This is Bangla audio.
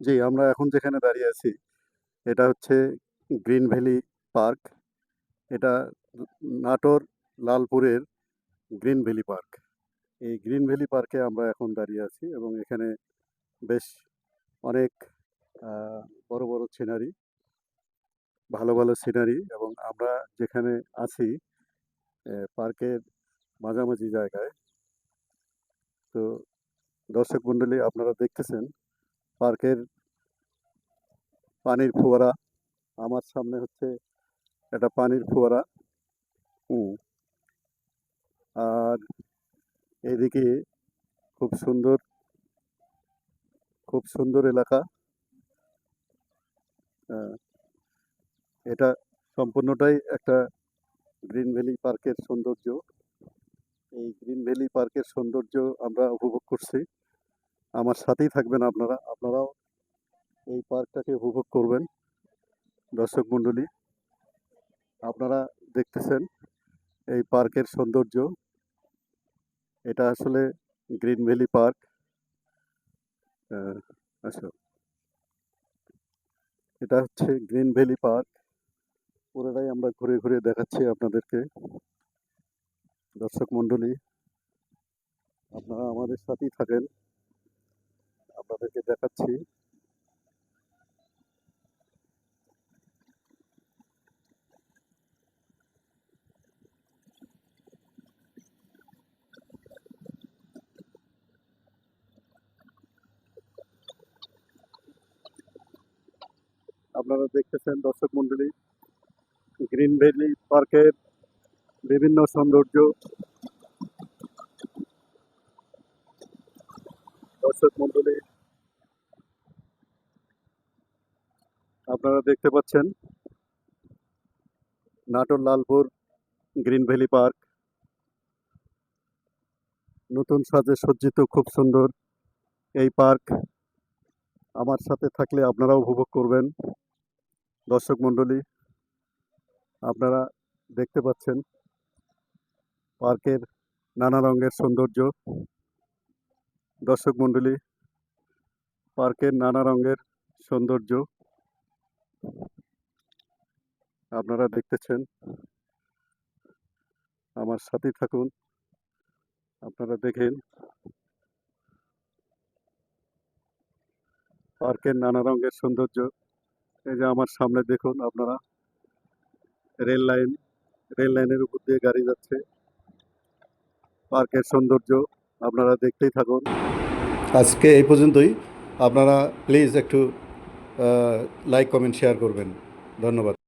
জি, আমরা এখন যেখানে দাঁড়িয়ে আছি, এটা হচ্ছে গ্রিন ভ্যালি পার্ক। এটা নাটোর লালপুরের গ্রিন ভ্যালি পার্ক। এই গ্রিন ভ্যালি পার্কে আমরা এখন দাঁড়িয়ে আছি এবং এখানে বেশ অনেক বড়, বড় সিনারি ভালো, ভালো সিনারি এবং আমরা যেখানে আছি পার্কের মাঝামাঝি জায়গায়। তো দর্শক মণ্ডলী আপনারা দেখতেছেন পার্কের পানির ফোয়ারা। আমার সামনে হচ্ছে একটা পানির ফোয়ারা। আর এদিকে খুব সুন্দর খুব সুন্দর এলাকা। আ এটা সম্পূর্ণটাই একটা গ্রিন ভ্যালি পার্কের সৌন্দর্য। এই গ্রিন ভ্যালি পার্কের সৌন্দর্য আমরা উপভোগ করছি। আমার সাথেই থাকবেন আপনারা। আপনারাও এই পার্কটাকে উপভোগ করবেন। দর্শক মণ্ডলী। আপনারা দেখতেছেন এই পার্কের সৌন্দর্য। এটা আসলে গ্রিন ভ্যালি পার্ক। আ আসো। এটা হচ্ছে গ্রিন ভ্যালি পার্ক। পুরোটাই আমরা ঘুরে, ঘুরে দেখাচ্ছি আপনাদেরকে। দর্শক মণ্ডলী আপনারা আমাদের সাথেই থাকেন। আপনাদেরকে দেখাচ্ছি। আপনারা দেখতেছেন দর্শক মণ্ডলী গ্রিন ভ্যালি পার্কের বিভিন্ন সৌন্দর্য। দর্শক মণ্ডলী আপনারা দেখতে পাচ্ছেন Natore Lalpur Green Valley Park. নতুন সাজে সজ্জিত, খুব সুন্দর এই পার্ক। আমার সাথে থাকলে আপনারাও উপভোগ করবেন। দর্শক মণ্ডলী, আপনারা দেখতে পাচ্ছেন পার্কের নানা রঙের সৌন্দর্য। দর্শক মণ্ডলী, পার্কের নানা রঙের সৌন্দর্য। আপনারা দেখতেছেন। আমার সাথেই থাকুন। আপনারা দেখেন। পার্কের নানা রঙের সৌন্দর্য। এই যে আমার সামনে দেখুন আপনারা। রেল লাইন, রেল লাইনের উপর দিয়ে গাড়ি যাচ্ছে। পার্কের সৌন্দর্য আপনারা দেখতেই থাকুন। আজকে এই পর্যন্তই। আপনারা প্লিজ একটু লাইক, কমেন্ট, শেয়ার করবেন। ধন্যবাদ।